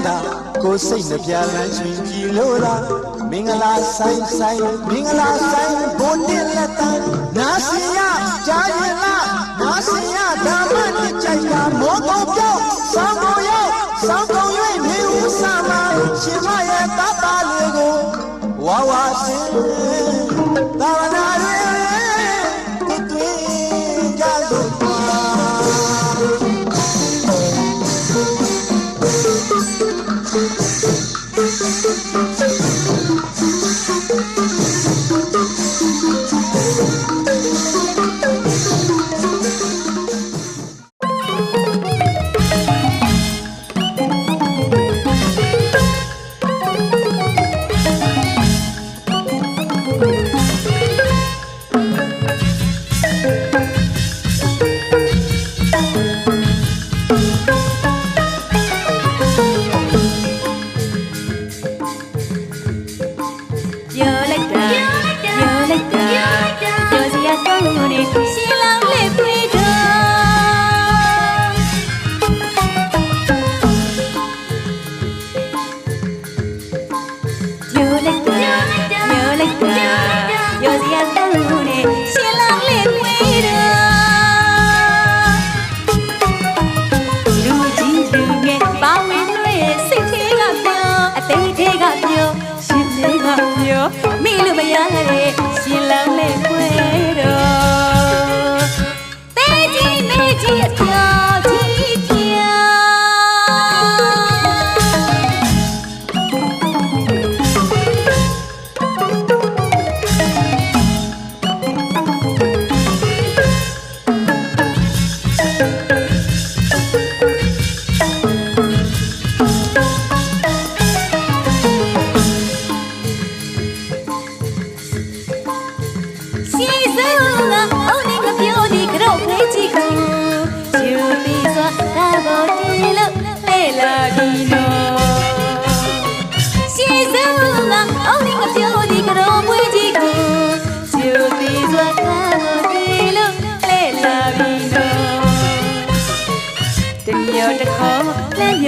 မ်းသာကိုစိတ်နှပြလန်းရှင်ကြည်လို့သာမင်္ဂလာဆိုင်ဆိုင်မင်္ဂလာဆိုင်ဘုန်းတင်လက်တန်းနာစီရကြားရင်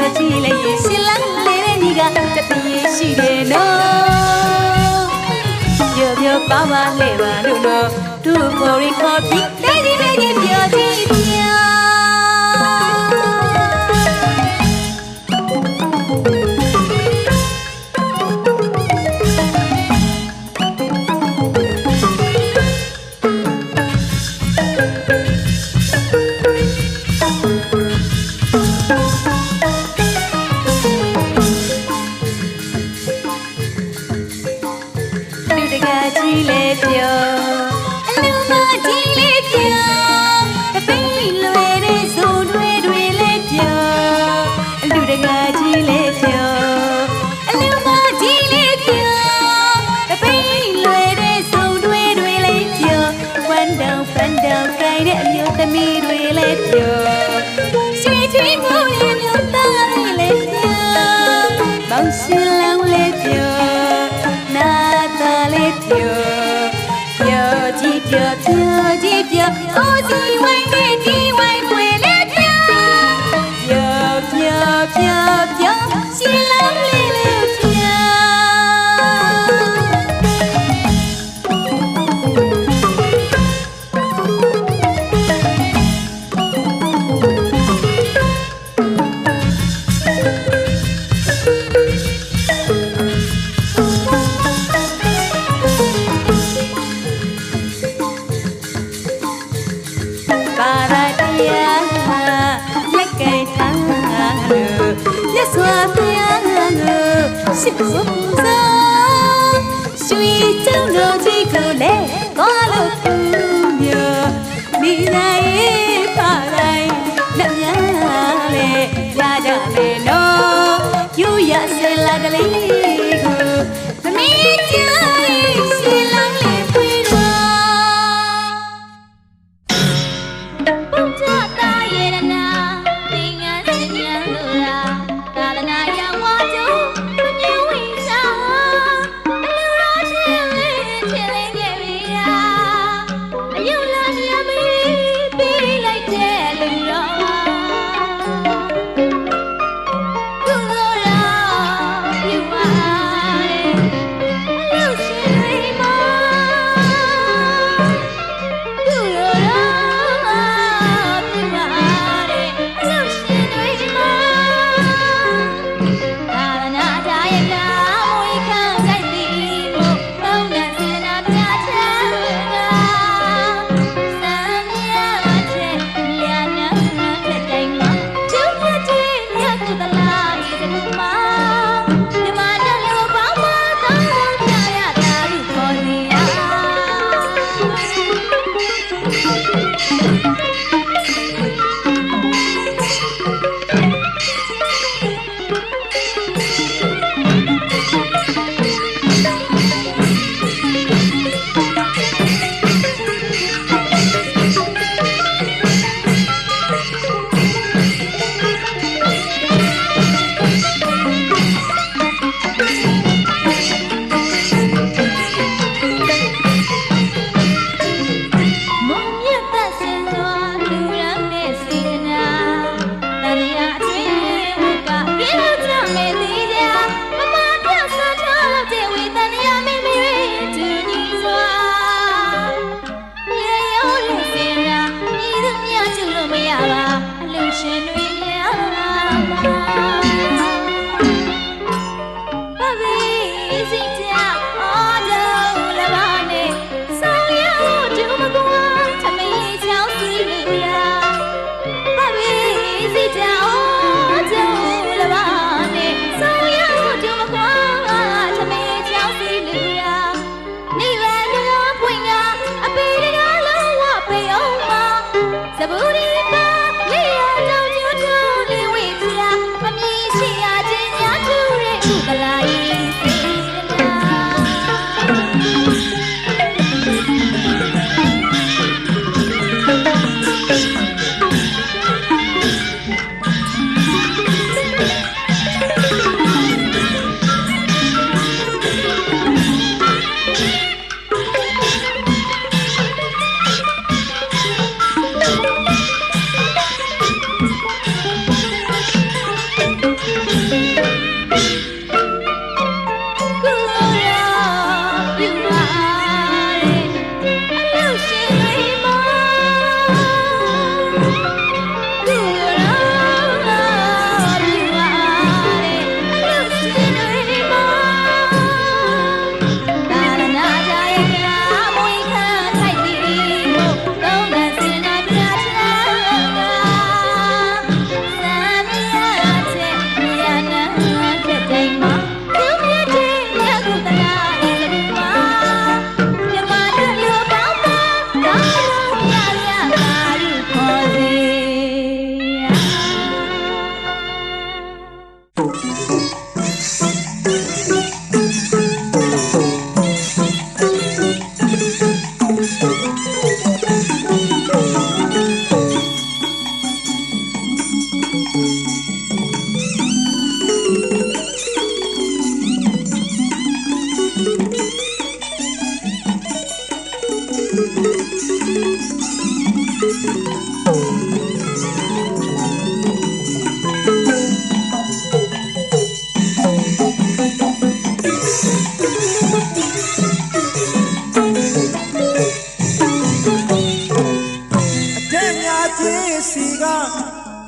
ရောကြည့်လိုက်ရင်ရှင်လန်းလေးတဲ့ညီကတပည့်ရရှိတယ်နော်ပြောပြောပါပါလဲပါလို့နော်သူ့ကိုရီခေါ်ပြီး baby baby ပြောကြည့်ပြ 飘，飘几飘，飘几飘，哦，今晚的天。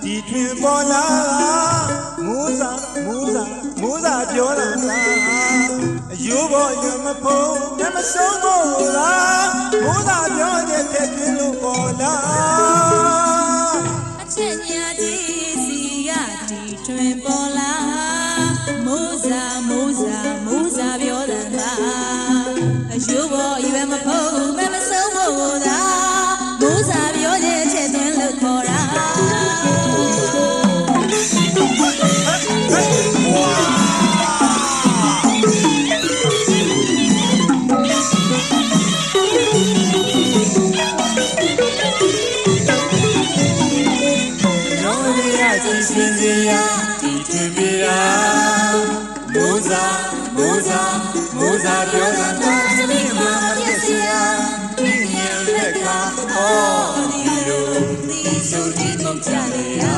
ဒီတွင်ပေါ်လာမိုးစာမိုးစာမိုးစာပြောတာသာအယိုးပေါ်ညမဖုံးညမဆုံးမို့လားမိုးစာပြောတဲ့တဲ့တွင်လို့ပေါ်လာ တင်စင်စီယာတီတင်မီယာမိုးစာမိုးစာမိုးစာပြောတာတော့စမိမာတက်စီယာဒီမြန်လက်ကာအော်ဒီလိုဒီဆိုဒီတော့ကြလေယာ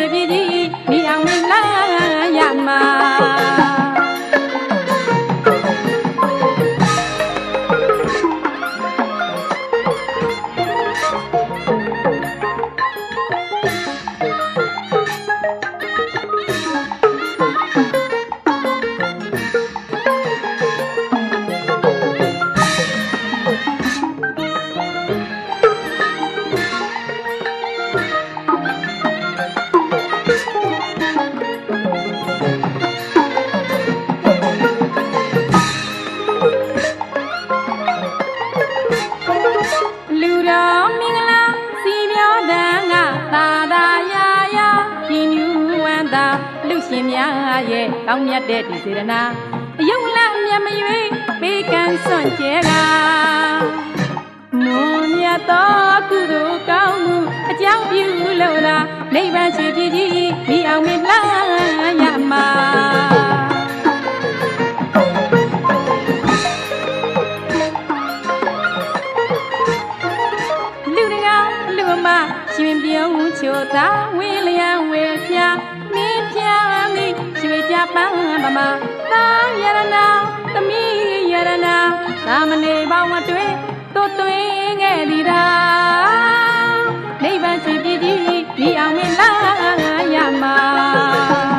နိဗ္ဗာ ဝန္တာလူရှင်များရဲ့ကောင်းမြတ်တဲ့ဒီစေရနာအယုံလမြတ်မရွေပေးကမ်းစွန့်ကြဲကမွန်မြတ်သောကုသိုလ်ကောင်းမှုအကြောင်းပြုလို့သာနိဗ္ဗာန်ရှိပြည်ကြီးမိအောင်မလာရမှာလူတကာလူမရှင်ပြုံးချိုသာဝေလျံဝေပြမင်းပြမိရွှေကြ ပန်းမမသာယရနာသမီးယရနာသာမဏေဘောင်အတွင်တို့တွင်ငယ်ဒီတာနိဗ္ဗာန်ရှိပြည်ကြီးဒီအောင်မလာရမှာ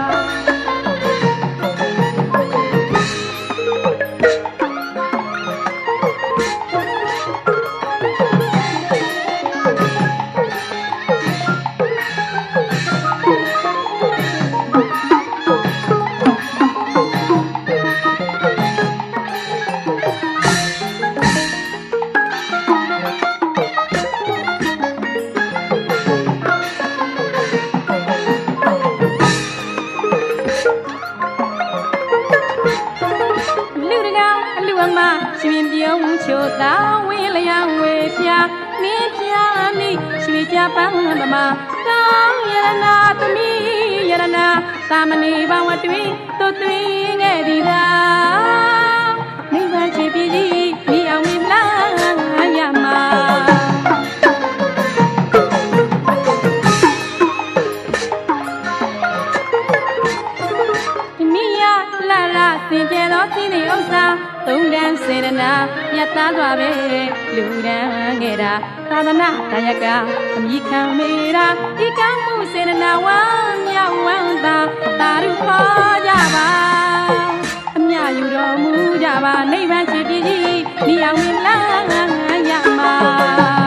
တွင်တို့တွင်ငယ်ဒီသာနိဗ္ဗာန်ချေပြည်ကြီးမိအောင်မိလာရမှာမိယလာလာစင်ကြယ်သောစီးနေဥစ္စာသုံးတန်းစေရနာမြတ်သားစွာပဲလူရန်ငယ်တာသာသနာတရားကအမိခံမေရာဤကံမှုစေရနာဝ မ်းမြောက်ဝမ်းသာသာရုခေါ်ကြပါအမြယူတော်မူကြပါနိဗ္ဗာန်ချစ်ပြည်ကြီးမိအောင်မလာရမှာသမီး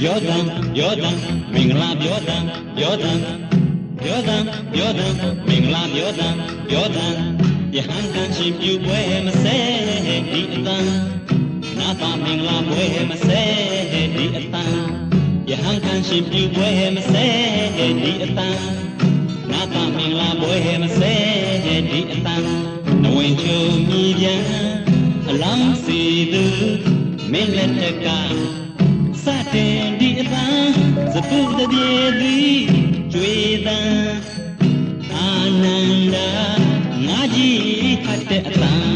ပြောတံပြောတံမင်္ဂလာပြောတံပြောတံပြောတံပြောတံမင်္ဂလာပြောတံပြောတံယဟန်တန်ရှင်ပြုပွဲမဆဲဒီအတန်နာတာမင်္ဂလာပွဲမဆဲဒီအတန်ယဟန်တန်ရှင်ပြုပွဲမဆဲဒီအတန်နာတာမင်္ဂလာပွဲမဆဲဒီအတန်နဝင်ချုံမြည်ပြန်အလောင်းစီသူ မင်းလက်ထက်ကစတင်ဒီအပန်းစပုတပြေသည်ကျွေတန်အာနန္ဒာငါကြီးဟတ်တဲ့အပန်း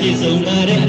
ပြည့်စုံလာတဲ့